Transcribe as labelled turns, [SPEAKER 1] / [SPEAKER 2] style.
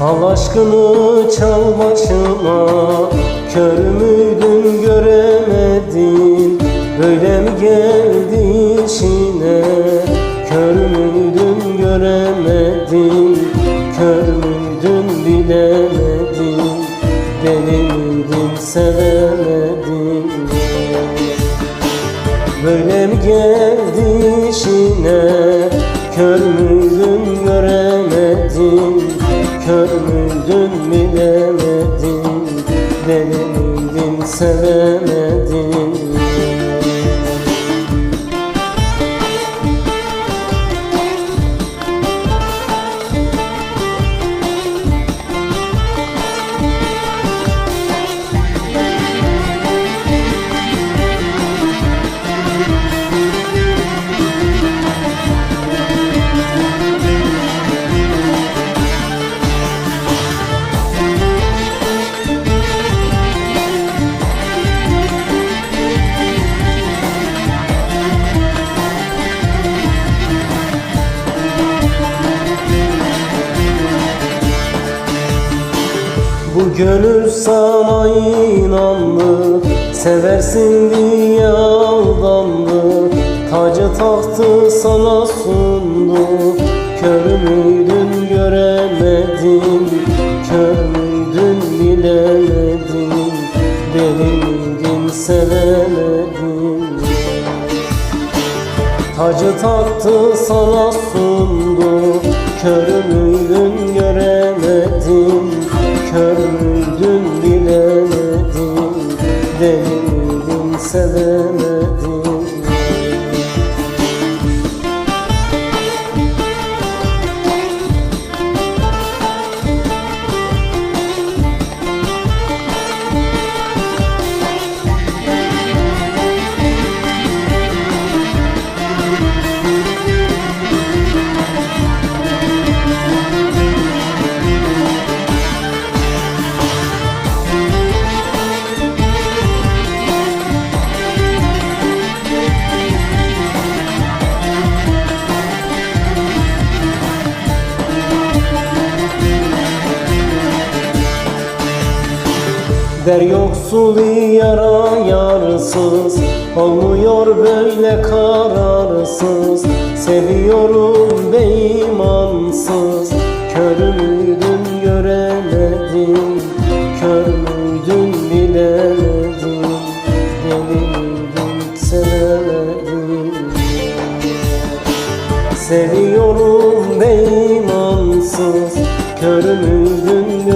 [SPEAKER 1] Al aşkını çal başıma Kör müydün göremedin? Böyle mi geldi işine? Kör müydün göremedin? Kör müydün bilemedin? Deli miydin sevemedin? Böyle mi geldi işine? Kör müydün göremedin Deli miydin Bu gönül sana inandı Seversin diye aldandı. Tacı tahtı sana sundu Kör müydün göremedin Kör müydün bilemedin Deli miydin sevemedin Tacı taktı sana sundu Kör Deli Der yoksul yara yarsız Olmuyor böyle kararsız. Seviyorum beymansız Kör müydün göremedin Kör müydün bilemedin Deli miydin sevemedin Seviyorum müydün göremedin Kör müydün